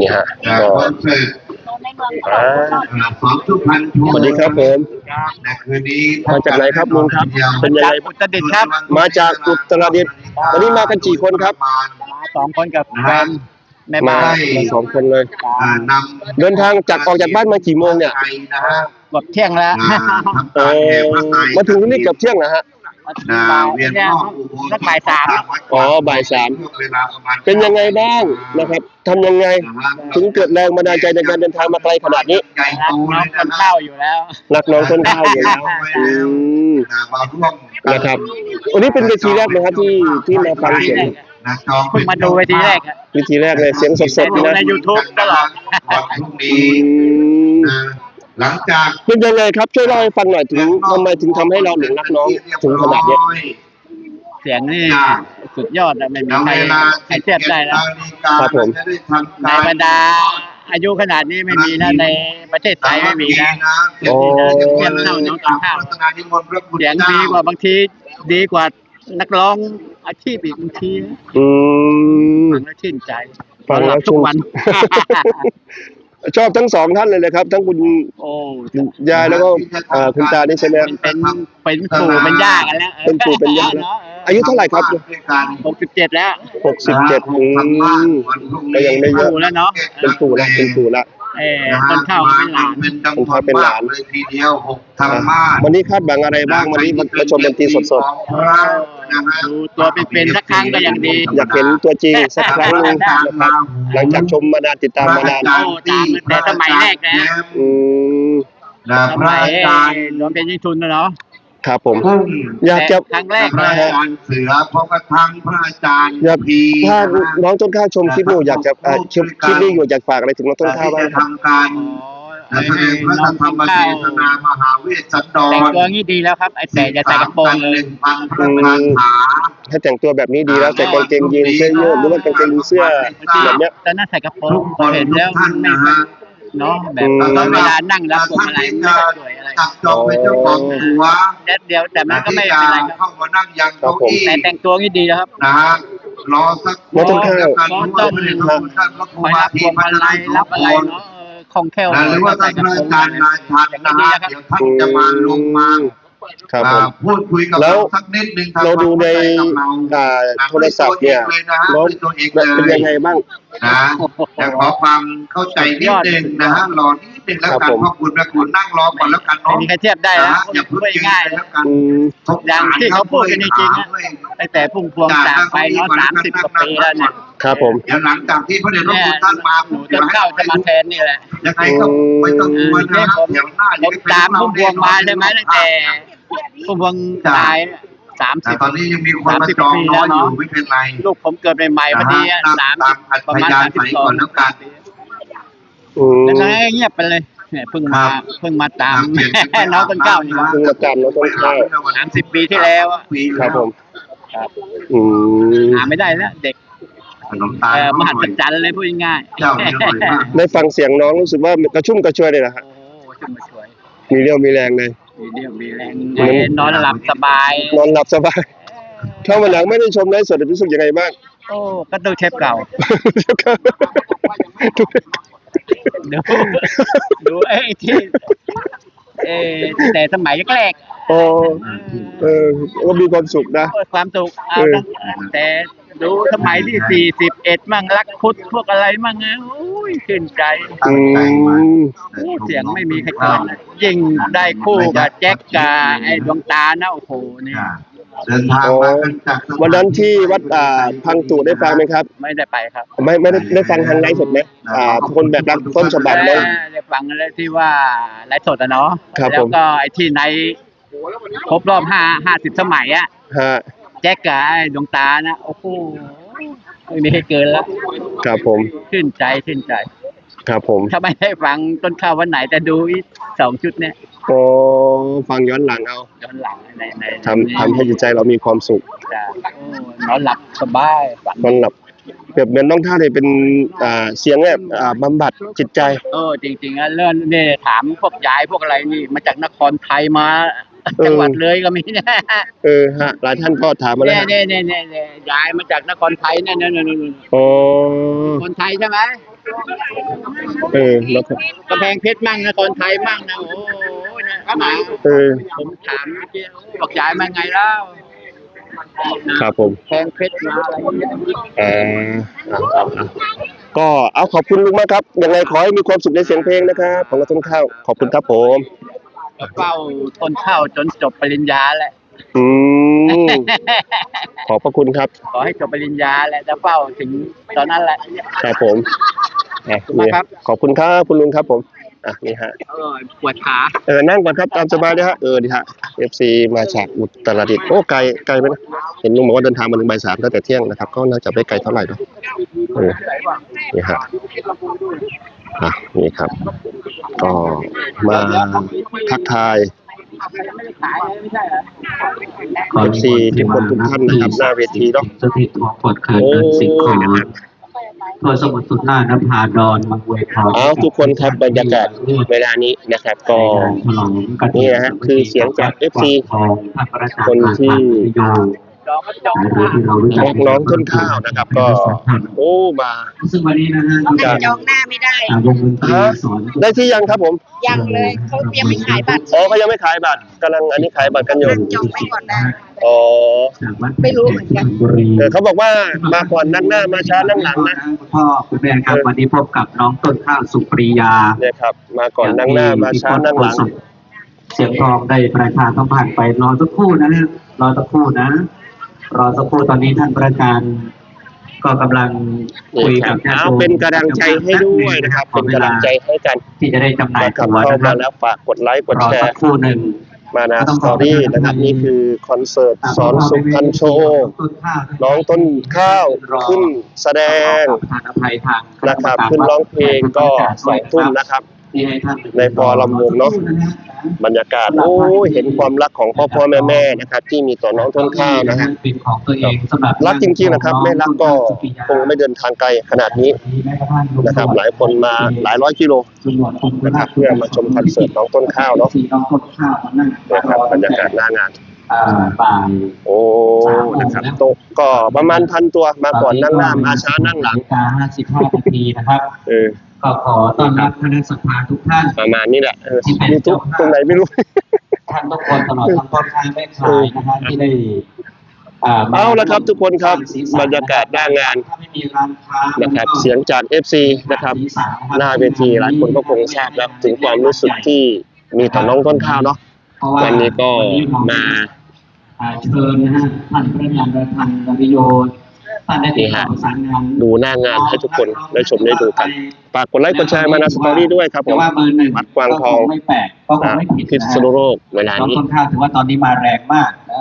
นี่ฮะอ่าก็คอนเสิร์ตอ่าอ่าของสุพรรณโชว์สวัสดีครับผมนะคืนนี้มาจากไหนครับลุงครับ เป็นยังไงอุตรดิตถ์ครับ มาจากอุตรดิตถ์วันนี้มากันกี่คนครับมาสองคนกับแฟนแม่มาบ้านมาสองคนเลยอ่านำเดินทางจากออกจากบ้านมากี่โมงเนี่ยไทยนะฮะกดเที่ยงแล้วอ่าทำโอ้การแห่พระไตรมาถึงนี่เกือบเที่ยงนะฮะ นะเวียนเนี่ยรอบอุโบสถนักบ่ายสาม อ๋อบ่ายสาม เวลาประมาณเป็นยังไงบ้างนะครับทำยังไง ถึงเกิดแรงบันดาลใจในการเดินทางมาไกลขนาดนี้ ใหญ่รัโตกน้เลองยคนนะเข้าอยู่แล้ว รักน้องต้นข้าวอยู่แล้วอืมนะมาร่วมนะครับวันนี้เป็นเวทีแรกนะครับที่ที่มาฟังเสียงนะจองเพิ่งมาดูเวทีแรกอะ เวทีแรกเลยเสียงสดๆนี่นะใน YouTube ตลอด วันพรุ่งอืนี้ม นะ หลังจากเป็นยังไงครับช่วยเล่าให้ฟังหน่อยถึงทำไมถึงทำให้เราหลงรักน้องถึงขนาดเนี้ย เสียงนี่สุดยอดอะไม่มีแล้วใครเวลาใครเทียบได้แล้วครับผมจะได้ทำในการบรรดา อายุขนาดนี้ไม่มีนะในประเทศไทยไม่มีนะโอ้ เทียบเท่าน้องต้นข้าวรัตนานิมนต์พระคุณเสียงดีกว่าบางทีดีกว่านักร้องอาชีพอีกบางทีอืม ฟังแล้วชื่นใจฟังแล้วทุกวัน ชอบทั้งสองท่านเลยเลยครับ ทั้งคุณโอ้ยายแล้วก็เอ่อคุณตานี่ใช่ไหมครับ เป็น เป็นปู่เป็นย่ากันแล้วเป็นปู่เป็นย่าแล้ว อายุเท่าไหร่ครับหกสิบเจ็ดแล้วหกสิบเจ็ดอืมก็ยังไม่เยอะปู่แล้วเนาะเป็นปู่ละเป็นปู่ละเออต้นข้าวก็เป็นหลานเป็นจำนวนมากเลยทีเดียวหกธรรมาสวันนี้คาดหวังอะไรบ้างวันนี้มามาชมดนตรีสดของพระนะฮะดูตัวเป็นๆสักครั้งก็ยังดีๆอยากเห็นตัวจริงสักครั้งหนึงนะครับหลังจากชมมานานติดตามมานานโอ้ตามตั้งแต่สมัยแรกนะอืมนะสพระมัยอาจารย์รวมเป็นยิ่งทุนนะเนาะ ครับผมพุ่งอยากจะ ครั้งแรกพเลระย อาจารย์เสือพระกระทั่งพระอาจารย์อยากพีถ้านะน้องต้นข้าวชมคลิปอยู่อยากจะเอ่อคลิปคลิปนี้อยู่อยากฝากอะไรถึงน้องต้นข้าวที่บ้างจะทำการและแสดงพระธรรมเทศนามหาเวสสันดแต่งรตัวงี้ดีแล้วครับไอ้แต่จะใส่กระโปรงเลย หนึ่งพันพระคาถาให้แต่งตัวแบบนี้ดีแล้วใส่กางเกงยีนเสื้อยืดหรือว่ากางเกงยีนเสื้อแบบเนี้ย ตอนนั้นใส่กระโปรทุงกคนเห็นทุแล้วกท่านไม่นะฮะ เนาะแบบอืม ตอนเวลานั่งรับพวงมาลัยไม่ค่อยสวย อะไรจับจองเป็นเจ้าของตัวแค่เดียวแต่มันก็ไม่ที่เป็นจะไรครับเข้ามานั่งยังเก้าอี้แต่แต่งตัวงี้ดีแล้วครับ นะฮะรอสักแล้วต้นข้าวแล้วกันเพราะว่าพระเดชพระคุณท่านพระครูคอยบารับทีพวงพัมาฒลันายรับอะไรทุกคนเนาะเออคล่องแคล่วนะหรือว่าท่านพระอาจารย์นายทันอย่างนะนี้ฮะดีแล้วครับเดี๋ยวท่านจะมาลงมาครับผอ่าม พูดคุยกับแล้ว เราสักนิดนึงเราดูในอ่าโทรศัพท์เนี่ยน้องตัวเองเป็นเลยังไงยบ้าง นะแต่ขอความเข้าใจนิดนึงนะฮะรอนิด นึงแล้วครักับนผมพ่อคุณแม่คุณนั่งรอก่อนแล้วกันไม่เนาะมีใครเทียบได้นะแล้วฮะอย่าเพิ่งพูดเก่งง่ายไปแล้วกันอืมอย่างที่เขาพูดกันจริงๆนะตั้งแต่พุ่งพวงจากไปเนาะสามสิบกว่าปีแล้วเนี่ยครับผม เดี๋ยวหลังจากที่พระเดชพระเนี่ยคุณท่านมาหนูต้นข้าวจะมาแทนนี่แหละยังไงก็ไม่ต้องกลัวนะฮะเดี๋ยวหน้าผมตามพุ่มพวงมาใช่ไหมตั้งแต่พุ่มพวงตายสามแต่สิบตอนนี้ยังมีคนมาจองน้อยอยู่ไม่เป็นไร ลูกผมเกิดใหม่ๆพอดีอะสามสิบประมาณสามสิบสองอื มแล้วก็เงียบไปเลยเนี่ยเพิ่งมาเพิ่งมาตาม น้องต้นข้าวนี่เพิ่งมาตามน้องต้นข้าวสามสิบปีที่แล้วอะครับผมอืมหาไม่ได้แล้วเด็กขนมตาลเอ่อมหัศจรรย์เลยพูดง่ายเจ้าเนี่ยอร่อยมากได้ฟังเสียงน้องรู้สึกว่ากระชุ่มกระชวยเลยนะฮะโอ้โหช่างมาช่วยมีเรี่ยวมีแรงเลย มีเรี่ยวมีแรงเอ้ยนอนหลับสบายนอนหลับสบายถ้าวันหลังไม่ได้ชมไลฟ์สดรู้สึกยังไงบ้าง โอ้ก็ตู้เทปเก่า ดูดูไอ้ที่เออแต่สมัยแรกโอ้เออก็มีความสุขนะ ๆความสุขเอานะแต่ดูสมัยที่สี่สิบเอ็ดมั่งรักคุดพวกอะไรมั่งนะโอ้ยชื่นใจอืมโอ้เสียงไม่มีใครเกินนะยิ่งได้คู่กับแจ็คกับไอ้ดวงตานะโอ้โหนี่ เดินทางมากันจากสถาวันนั้นที่วัดอ่าพังตู่ได้ฟังไหมครับ ไม่ได้ไปครับไม่ไม่ได้ได้ฟังทางไลฟ์สดไหมอ่าคนแบบรักต้นฉบับน้องได้ฟังแล้วที่ว่าไลฟ์สดอะเนาะครับแล้วผม ก็ไอ้ที่ในครบรอบห้าห้าสิบสมัยอะฮะแจ็คกับไอ้ดวงตานะโอ้โหไม่มีให้เกินแล้วครับผมชื่นใจชื่นใจ ครับผม ถ้าไม่ได้ฟังต้นข้าววันไหนแต่ดูอีกสองชุดเนี่ย โอ้ฟังย้อนหลังเอาย้อนหลังในในทำทำให้จิตใจเรามีความสุขจะโอ้นอนหลับสบายฝันนอนหลับเปรียบเหมือนน้องท่าเนี่ยเป็นอ่าเสียงแบบอ่าบำบัดจิตใจ เออจริงๆอะเรื่องนี่ถามพวกยายพวกอะไรนี่มาจากนครไทยมาเออจังหวัดเลยก็มีนะเออฮะหลายท่านก็ถามมาแล้วเนี่ยฮะเนี่ยเนี่ยเนี่ยเนี่ยยายมาจากนครไทยเนี่ยเนี่ยเนี่ยเนี่ยโอ้คนไทยใช่ไหมเออแล้วก็กำแพงเพชรมั่งนครไทยมั่งนะโอ้ ยนะก็หมายเออ ผมถามเมื่อกี้บอกย้ายมาไงแล้วครับผมแพงเพชรมาอะไรเงี้ยอ่าอ่าครับอะก็เอาขอบคุณลุงมากครับยังไงขอให้มีความสุขในเสียงเพลงนะครับของกระต้นข้าวขอบคุณครับผมเฝ้าต้นข้าวจนจบปริญญาแหละ อืมขอบพระคุณครับ ขอให้จบปริญญาแหละจะเฝ้าถึงตอนนั้นแหละ ครับผมอะขอบคุณมากครับ ขอบคุณครับคุณลุงครับผม อะนี่ฮะเออปวดขาเออนั่งก่อนครับตามสบายนะฮะเออดีฮะ FC มาจากอุตรดิตถ์โอ้ไกลไกลไหมนะเห็นลุงบอกว่าเดินทางมาถึงบ่ายสามตั้งแต่เที่ยงนะครับก็น่าจะไม่ไกลเท่าไหร่เนอะเออนี่ฮะอะนี่ครับก็มาทักทาย FC ทุกคนทุกท่านนะครับหน้าเวทีเนาะสถิตทองปลอดเคยเดินสิงขอ เพื่อสมุทรสุดหน้านภาดอนมังเวทองเอาทุกคนครับบรรยากาศเวลานี้นะครับ ก็ฉลองกันนี่นะฮะคือเสียงจาก FC ของท่านพระราชาคนที่ โยจองก็จองหรือที่เรารู้จักรักน้องต้นข้าวนะครับ ก็โอ้มาซึ่งวันนี้นะฮะเขาให้จองหน้าไม่ได้อ่าวงดนตรีสอนได้ที่ยังครับผมยังเลยเขายังไม่ขายบัตรอ๋อเขายังไม่ขายบัตรกำลังอันนี้ขายบัตรกันอยู่นั่งจองไว้ก่อนได้อ๋อจากวัดไม่รู้เหมือนกันบุรีแต่เขาบอกว่ามาก่อนนั่งหน้ามาช้านั่งหลังนะคุณพ่อคุณแม่ครับวันนี้พบกับน้องต้นข้าวสุปรียาเนี่ยครับ มาก่อนนั่งหน้ามาช้านั่งหลังเสียงทองได้ประชาสัมพันธ์ไปรอสักครู่นะฮะรอสักครู่นะ รอสักครู่ตอนนี้ท่านประธานก็กำลังคุยนี่คกัรับบญาติเอาโยมเป็นกำลังใจให้ด้วยนะครับ เป็นกำลังใจให้กัน ที่จะได้จำหน่ายนะครับตัวเข้านะคมารับแล้วฝากกดไลค์กดรอแชสักร์ครู่หนึ่งมานาสตอรี่นะครับนี่คือคอนเสิร์ตสอนสุพรรณโชว์น้องต้นข้าวขึ้นแสดงทานอภัยทางนะครับขึ้นร้องเพลงก็สองทุ่มนะครับ ที่ให้ท่านในฟอรัมวงเนอะบรรยากาศโอ้ยเห็นความรักของพ่อพ่อแม่แม่นะครับ ที่มีต่อน้องต้นข้าวนะฮะเป็นของตัวเองสำหรับรักจริงๆนะครับไม่รักก็คงไม่เดินทางไกลขนาดนี้นะครับ หลายคนมาหลายร้อยกิโลนะครับเพื่อมาชมคอนเสิร์ตน้องต้นข้าวเนอะสีน้องต้นข้าวมานั่งนะครับบรรยากาศหน้างานอ่าบ่ายโอ้นะครับโต๊ะก็ประมาณพันตัวมาก่อนนั่งหน้ามาช้านั่งหลังกาห้าสิบห้านาทีนะครับเออ ก็ขอต้อนรับคณะสภาทุกท่าน ประมาณนี้แหละเออยูทูบตรงไหนไม่รู้ ท่านทุกคนตลอดทั้งพ่อค้าแม่ขายนะฮะที่ได้อ่าเอาละครับทุกคนครับบรรยากาศหน้างานถ้าไม่มีร้านค้านะครับเสียงจาก FC นะครับหน้าเวทีหลายคนก็คงทราบแล้วถึงความรู้สึกที่มีต่อน้องต้นข้าวเนาะเพราะาวันนี้ก็มาอ่าเชิญนะฮะท่านพระยานประธานดริโยท่า นได้ติดต่อประสานงานดูหน้างานให้ทุกคนได้ชมได้ดูกันฝากกดไลค์กดแชร์มานาสตอรี่ด้วยครับผแต่มว่าเบอร์หนึ่งวัดกวางทองก็คไม่แปลกก็คงอ่าไม่ผิดพิษนะณุโลกเวลาน้องนี้ค่อนข้างถือว่าตอนนี้มาแรงมากนะ